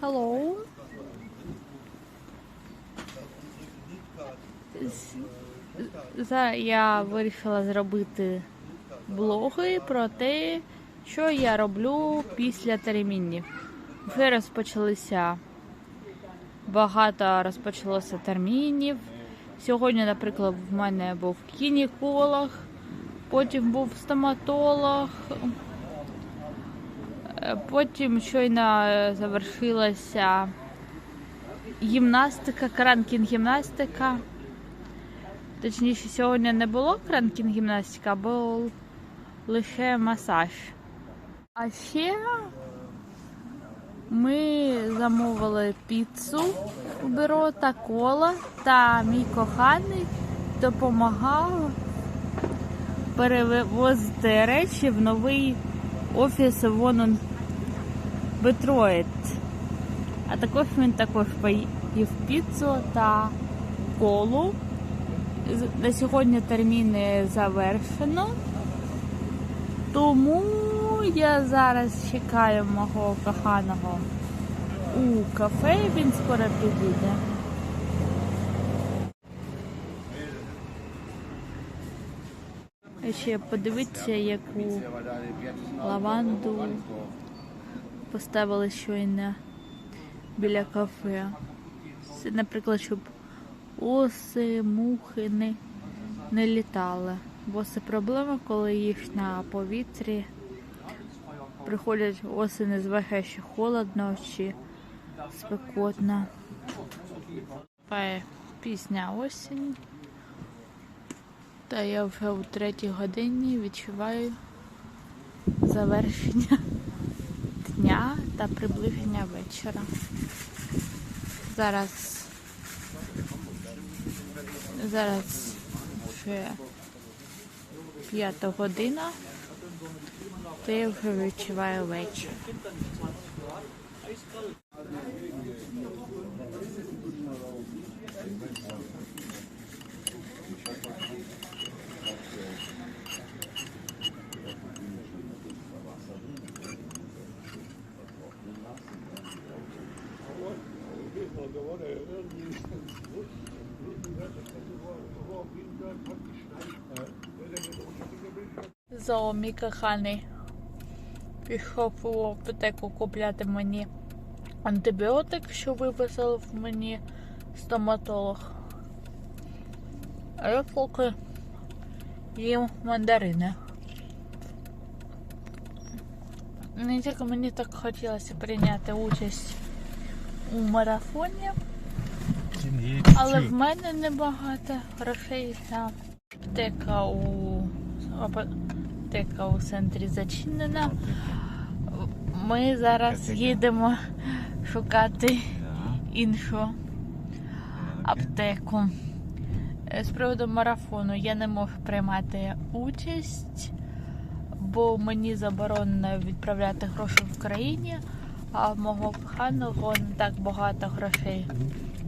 Hello. З- Зараз я вирішила зробити блоги про те, що я роблю після термінів. Вже розпочалися багато розпочалося термінів. Сьогодні, наприклад, в мене був гінеколог, потім був стоматолог. Е, Потім щойно е, завершилася гімнастика, кранкін-гімнастика. Точніше, сьогодні не було кранкін-гімнастика, а був лише масаж. А ще ми замовили піцу у бюро та кола, та мій коханий допомагав перевозити речі в новий офіс вон Детройт. А також він також поїв піцу та колу. На сьогодні терміни завершено. Тому я зараз чекаю мого коханого у кафе, він скоро підійде. Ще подивіться, яку лаванду поставили щойно біля кафе. Це, наприклад, щоб оси, мухи не, не літали. Бо це проблема, коли їх на повітрі приходять оси не зважає, що холодно чи спекотно. Пізня осінь. Та я вже у третій годині відчуваю завершення дня та приближення вечора. Зараз зараз вже п'ята година, то я вже відчуваю вечір. Зо мій коханий пішов у аптеку купляти мені антибіотик, що виписав мені стоматолог. А я поки їм мандарини. Не тільки мені так хотілося прийняти участь у марафоні, але в мене небагато грошей та аптека у аптека у центрі зачинена. Ми зараз їдемо шукати іншу аптеку. Е, З приводу марафону я не можу приймати участь, бо мені заборонено відправляти гроші в країні, а мого коханого не так багато грошей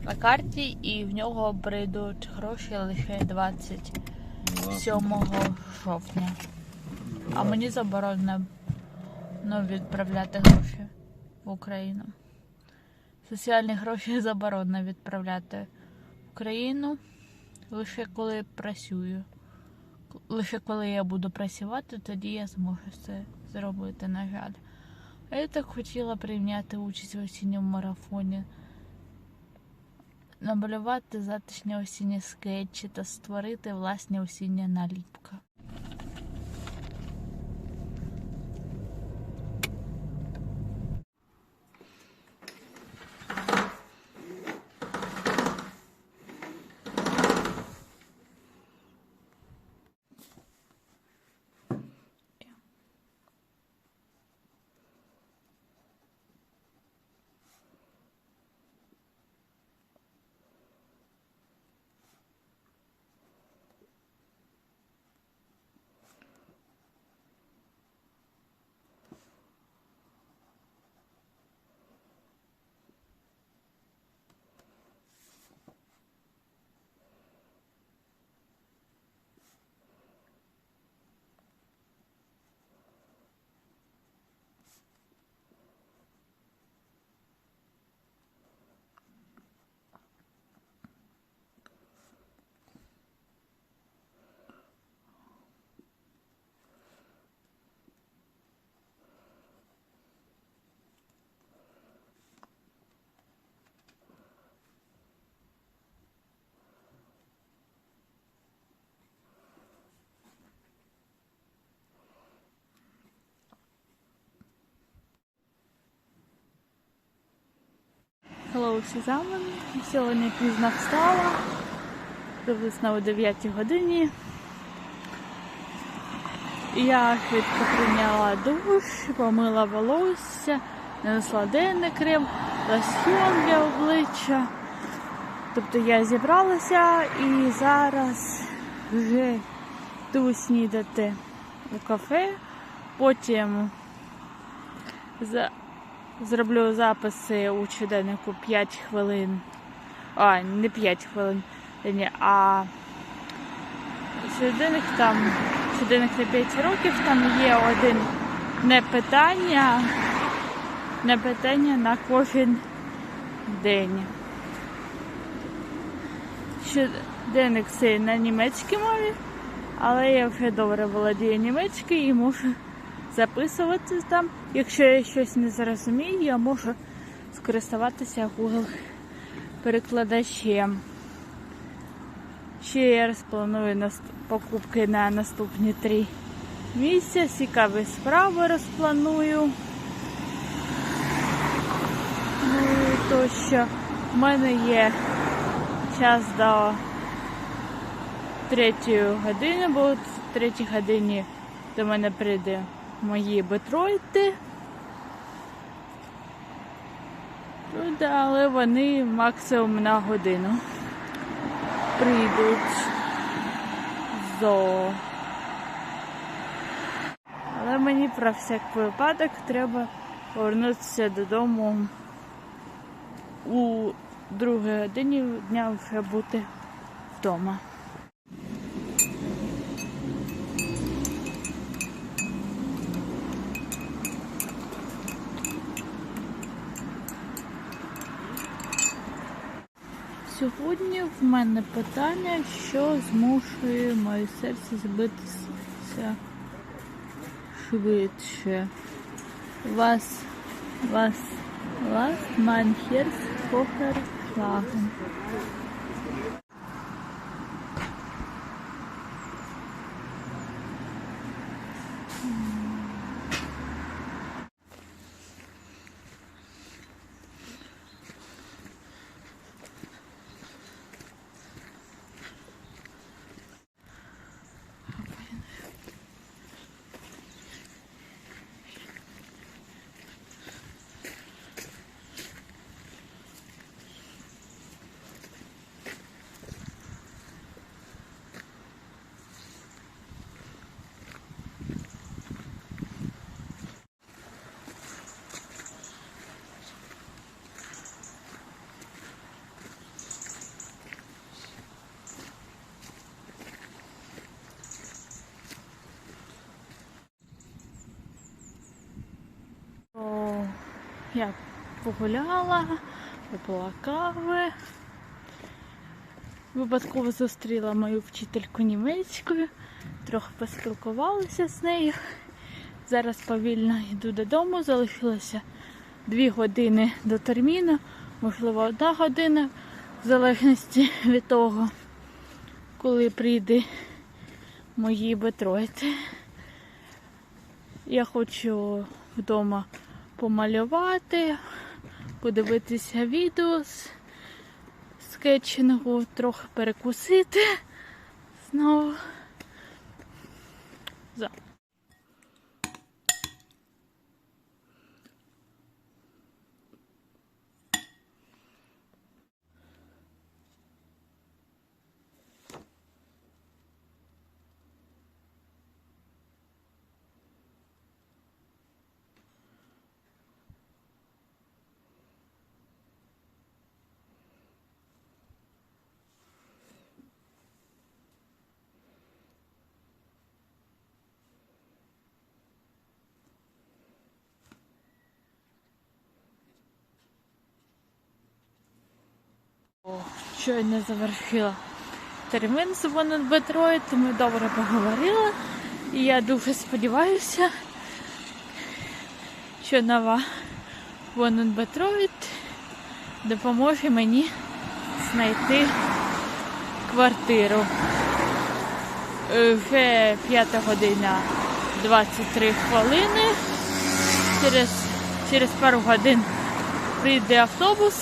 на карті, і в нього прийдуть гроші лише 27 жовтня. А мені заборонено ну, відправляти гроші в Україну. Соціальні гроші заборонено відправляти в Україну лише коли працюю. Лише коли я буду працювати, тоді я зможу це зробити, на жаль. А я так хотіла прийняти участь в осінньому марафоні. Намалювати затишні осінні скетчі та створити власні осінні наліпки. Почався замин. Сьогодні пізно встала. Приблизно о 9 годині. Я швидко прийняла душ, помила волосся, нанесла денний крем, лосьон для обличчя. Тобто я зібралася і зараз вже йду снідати у кафе. Потім за... зроблю записи у щоденнику 5 хвилин. А, не 5 хвилин, а щоденник там, щоденник на 5 років, там є один не питання, не питання на кожен день. Щоденник це на німецькій мові, але я вже добре володію німецькою і можу записувати там. Якщо я щось не зрозумію, я можу скористуватися Google перекладачем. Ще я розпланую покупки на наступні три місяці, цікаві справи розпланую. Ну і то, що в мене є час до третьої години, бо в третій годині до мене прийде мої бетройти. Ну, але вони максимум на годину прийдуть зо. Але мені про всяк випадок треба повернутися додому у другій годині дня вже бути вдома. Сьогодні в мене питання, що змушує моє серце збитися швидше. Вас, вас, вас, mein Herz schlagen? Я погуляла, попила кави. Випадково зустріла мою вчительку німецькою, трохи поспілкувалася з нею. Зараз повільно йду додому, залишилося дві години до терміну, можливо, одна година, в залежності від того, коли прийде мої бетройти. Я хочу вдома помалювати, подивитися відео з скетчингу, трохи перекусити знову. За. Щойно завершила термін з Вонен Бетройт, ми добре поговорили. І я дуже сподіваюся, що нова Бетройт допоможе мені знайти квартиру. Е, Вже п'ята година 23 хвилини. Через, через пару годин прийде автобус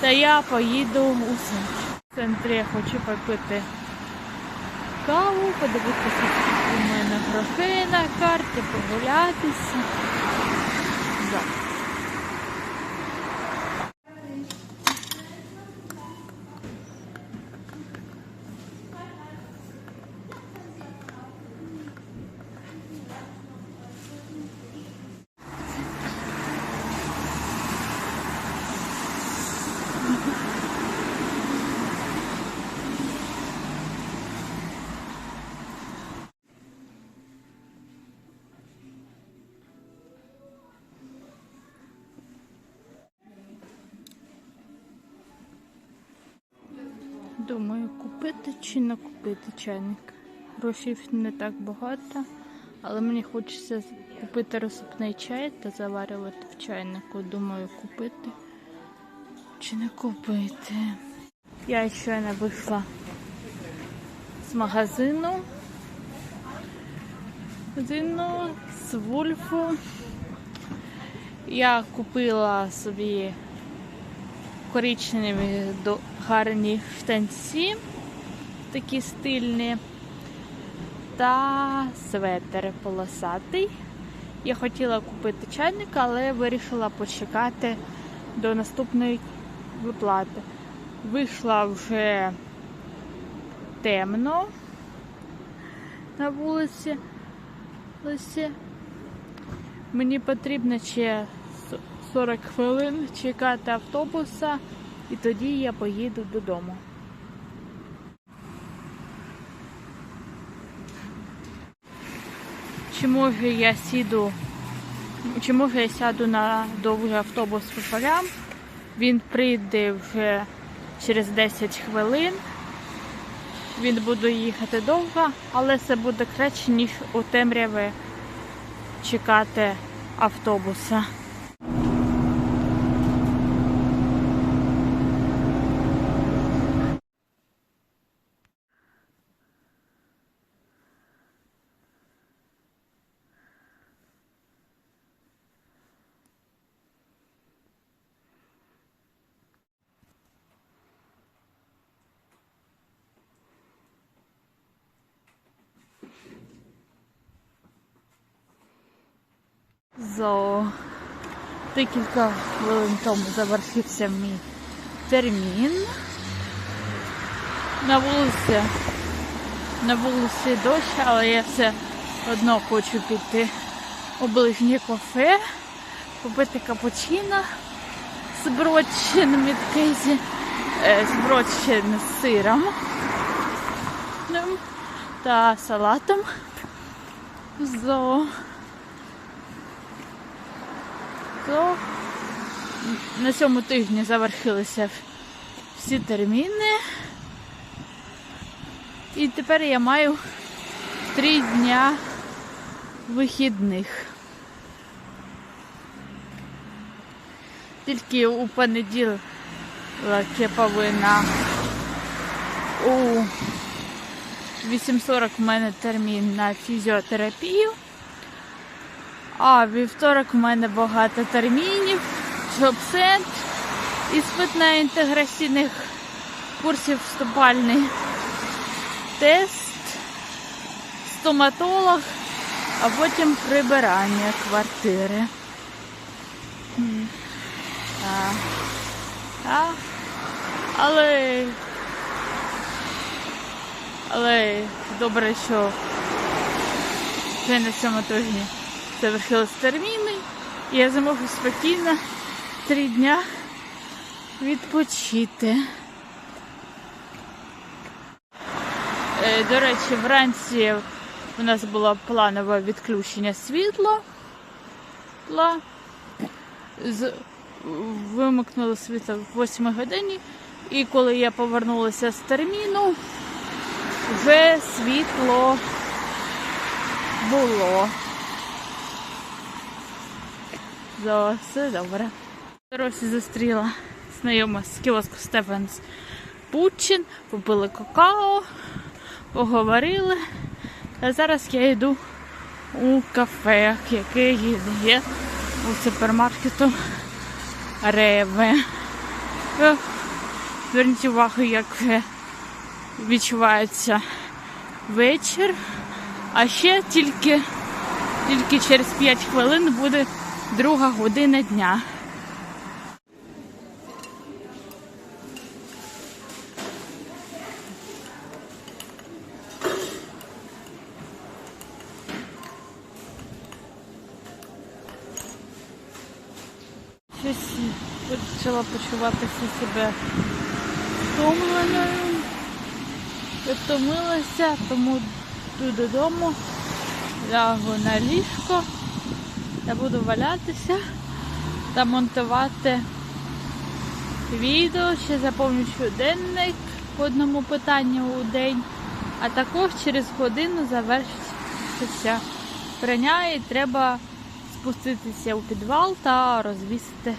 Та я поїду у. Центрі хочу попити каву, подивитися, у мене грошей на карті, прогулятися. Да. Думаю, купити чи не купити чайник. Грошей не так багато, але мені хочеться купити розсипний чай та заварювати в чайнику. Думаю, купити чи не купити. Я щойно вийшла з магазину. Магазину з Вульфу. Я купила собі коричневі до- гарні штанці, такі стильні, та светер полосатий. Я хотіла купити чайник, але вирішила почекати до наступної виплати. Вийшла вже темно на вулиці. Мені потрібно ще 40 хвилин чекати автобуса, і тоді я поїду додому. Чи може я сіду, чи може я сяду на довгий автобус полям? Він прийде вже через 10 хвилин. Він буде їхати довго, але це буде краще, ніж у темряві чекати автобуса. За декілька хвилин тому завершився мій термін. На вулиці, на вулиці дощ, але я все одно хочу піти у ближнє кафе, купити капучино з бродчин від Кейзі, е, з бродчин з сиром ну, та салатом. Зо. То на цьому тижні завершилися всі терміни. І тепер я маю три дня вихідних. Тільки у понеділок я повинна у 8.40 в мене термін на фізіотерапію. А вівторок у мене багато термінів, джоб-сент, іспит на інтеграційних курсів вступальний тест, стоматолог, а потім прибирання квартири. А. А. Але, але добре, що вже на цьому тижні завершились терміни, і я зможу спокійно три дня відпочити. Е, До речі, вранці у нас було планове відключення світла. Ла. З... Вимикнули світло в 8 годині, і коли я повернулася з терміну, вже світло було. За все добре. Дорозі зустріла знайома з кіоску Стефенс Путчин, попили какао, поговорили. А зараз я йду у кафе, яке є у супермаркету Реве. Е, Зверніть увагу, як відчувається вечір. А ще тільки, тільки через 5 хвилин буде друга година дня. Щось почала почуватися себе втомленою. Втомилася, тому йду додому, лягу на ліжко та буду валятися та монтувати відео, ще заповню щоденник по одному питанню у день, а також через годину завершиться прання і треба спуститися у підвал та розвісити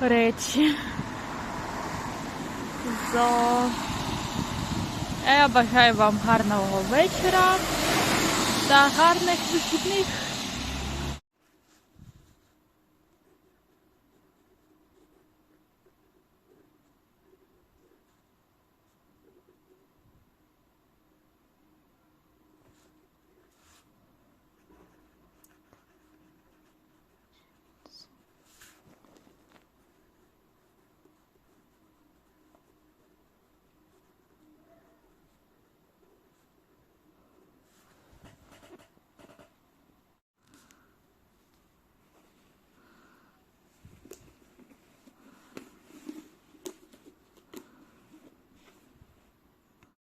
речі. За... Я бажаю вам гарного вечора та гарних вихідних.